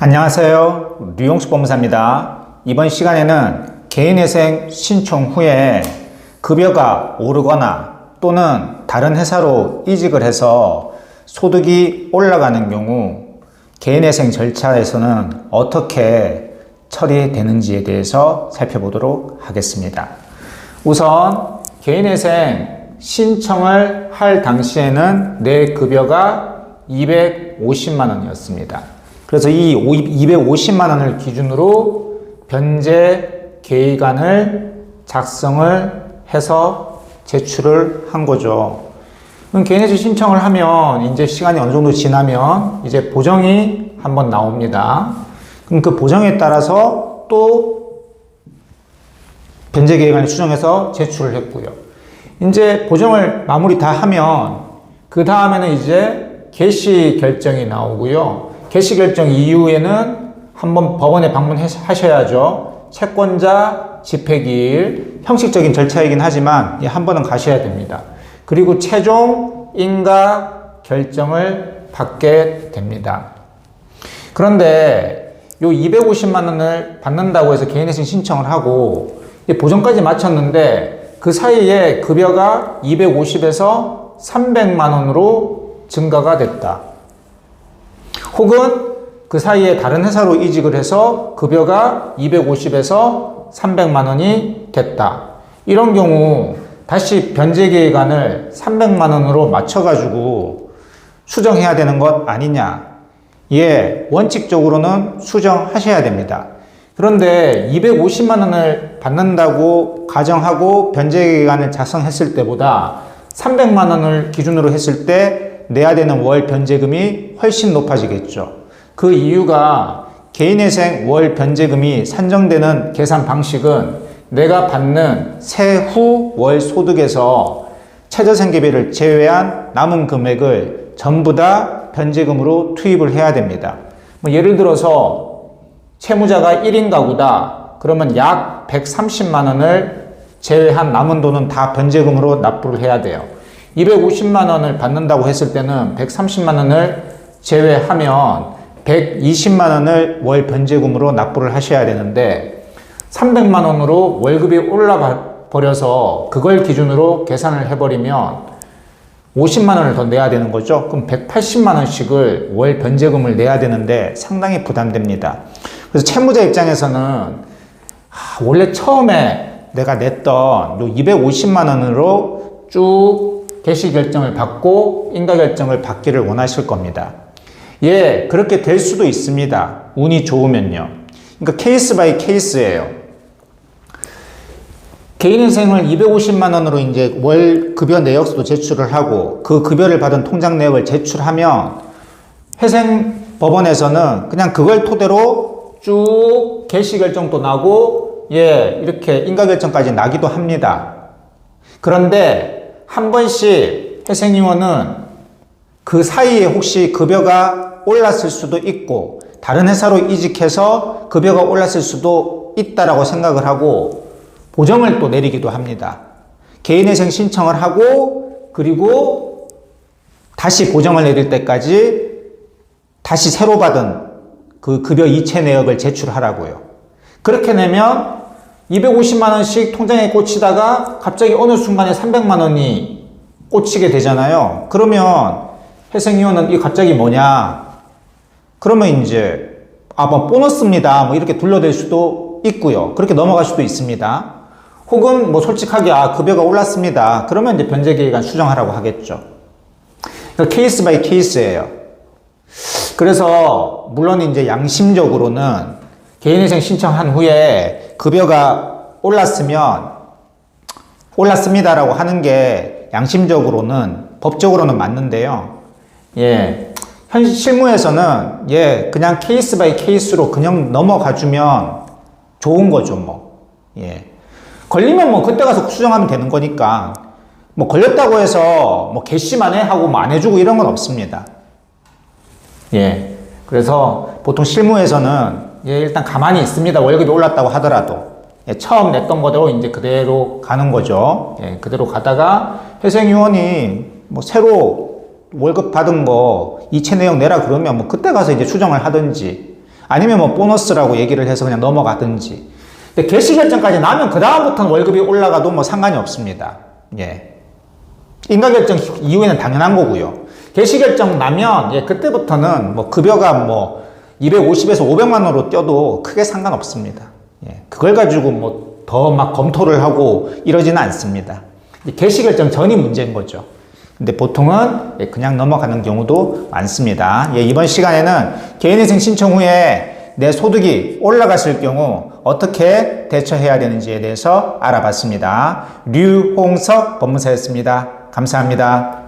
안녕하세요. 류용수 법무사입니다. 이번 시간에는 개인회생 신청 후에 급여가 오르거나 또는 다른 회사로 이직을 해서 소득이 올라가는 경우 개인회생 절차에서는 어떻게 처리되는지에 대해서 살펴보도록 하겠습니다. 우선 개인회생 신청을 할 당시에는 내 급여가 250만 원이었습니다. 그래서 이 250만 원을 기준으로 변제 계획안을 작성을 해서 제출을 한 거죠. 그럼 개인회생 신청을 하면 이제 시간이 어느 정도 지나면 이제 보정이 한번 나옵니다. 그럼 그 보정에 따라서 또 변제 계획안을 수정해서 제출을 했고요. 이제 보정을 마무리 다 하면 그 다음에는 이제 개시 결정이 나오고요. 개시 결정 이후에는 한번 법원에 방문하셔야죠. 채권자 집행기일 형식적인 절차이긴 하지만 한 번은 가셔야 됩니다. 그리고 최종 인가 결정을 받게 됩니다. 그런데 요 250만 원을 받는다고 해서 개인회생 신청을 하고 보정까지 마쳤는데 그 사이에 급여가 250에서 300만 원으로 증가가 됐다. 혹은 그 사이에 다른 회사로 이직을 해서 급여가 250에서 300만 원이 됐다. 이런 경우 다시 변제 계획안을 300만 원으로 맞춰가지고 수정해야 되는 것 아니냐. 예, 원칙적으로는 수정하셔야 됩니다. 그런데 250만 원을 받는다고 가정하고 변제 계획안을 작성했을 때보다 300만 원을 기준으로 했을 때 내야 되는 월 변제금이 훨씬 높아지겠죠. 그 이유가 개인회생 월 변제금이 산정되는 계산 방식은 내가 받는 세후 월 소득에서 최저생계비를 제외한 남은 금액을 전부 다 변제금으로 투입을 해야 됩니다. 뭐 예를 들어서 채무자가 1인 가구다. 그러면 약 130만 원을 제외한 남은 돈은 다 변제금으로 납부를 해야 돼요. 250만 원을 받는다고 했을 때는 130만 원을 제외하면 120만 원을 월 변제금으로 납부를 하셔야 되는데 300만 원으로 월급이 올라가 버려서 그걸 기준으로 계산을 해버리면 50만 원을 더 내야 되는 거죠. 그럼 180만 원씩을 월 변제금을 내야 되는데 상당히 부담됩니다. 그래서 채무자 입장에서는 아, 원래 처음에 내가 냈던 요 250만 원으로 쭉 개시 결정을 받고 인가 결정을 받기를 원하실 겁니다. 예, 그렇게 될 수도 있습니다. 운이 좋으면요. 그러니까 케이스 바이 케이스예요. 개인회생을 250만 원으로 이제 월 급여 내역서도 제출을 하고 그 급여를 받은 통장 내역을 제출하면 회생 법원에서는 그냥 그걸 토대로 쭉 개시 결정도 나고 예, 이렇게 인가 결정까지 나기도 합니다. 그런데 한 번씩 회생위원은 그 사이에 혹시 급여가 올랐을 수도 있고 다른 회사로 이직해서 급여가 올랐을 수도 있다라고 생각을 하고 보정을 또 내리기도 합니다. 개인회생 신청을 하고 그리고 다시 보정을 내릴 때까지 다시 새로 받은 그 급여 이체 내역을 제출하라고요. 그렇게 내면 250만 원씩 통장에 꽂히다가 갑자기 어느 순간에 300만 원이 꽂히게 되잖아요. 그러면 회생위원은 이 갑자기 뭐냐? 그러면 이제 아, 뭐 보너스입니다. 뭐 이렇게 둘러댈 수도 있고요. 그렇게 넘어갈 수도 있습니다. 혹은 뭐 솔직하게 아 급여가 올랐습니다. 그러면 이제 변제 계획안 수정하라고 하겠죠. 그러니까 케이스 바이 케이스예요. 그래서 물론 이제 양심적으로는 개인회생 신청한 후에 급여가 올랐으면 올랐습니다라고 하는 게 양심적으로는 법적으로는 맞는데요. 예. 현 실무에서는 예, 그냥 케이스 바이 케이스로 그냥 넘어가 주면 좋은 거죠, 뭐. 예. 걸리면 뭐 그때 가서 수정하면 되는 거니까 뭐 걸렸다고 해서 뭐 개시만 해 하고 뭐 안 해주고 이런 건 없습니다. 예. 그래서 보통 실무에서는 예, 일단 가만히 있습니다. 월급이 올랐다고 하더라도. 예, 처음 냈던 거대로 이제 그대로 가는 거죠. 예, 그대로 가다가 회생위원이 뭐 새로 월급 받은 거 이체 내역 내라 그러면 뭐 그때 가서 이제 수정을 하든지 아니면 뭐 보너스라고 얘기를 해서 그냥 넘어가든지. 근데 개시 결정까지 나면 그 다음부터는 월급이 올라가도 뭐 상관이 없습니다. 예. 인가 결정 이후에는 당연한 거고요. 개시 결정 나면 예, 그때부터는 뭐 급여가 뭐 250에서 500만 원으로 뛰어도 크게 상관없습니다. 예. 그걸 가지고 뭐 더 막 검토를 하고 이러지는 않습니다. 이 개시 결정 전이 문제인 거죠. 근데 보통은 예, 그냥 넘어가는 경우도 많습니다. 예, 이번 시간에는 개인회생 신청 후에 내 소득이 올라갔을 경우 어떻게 대처해야 되는지에 대해서 알아봤습니다. 류홍석 법무사였습니다. 감사합니다.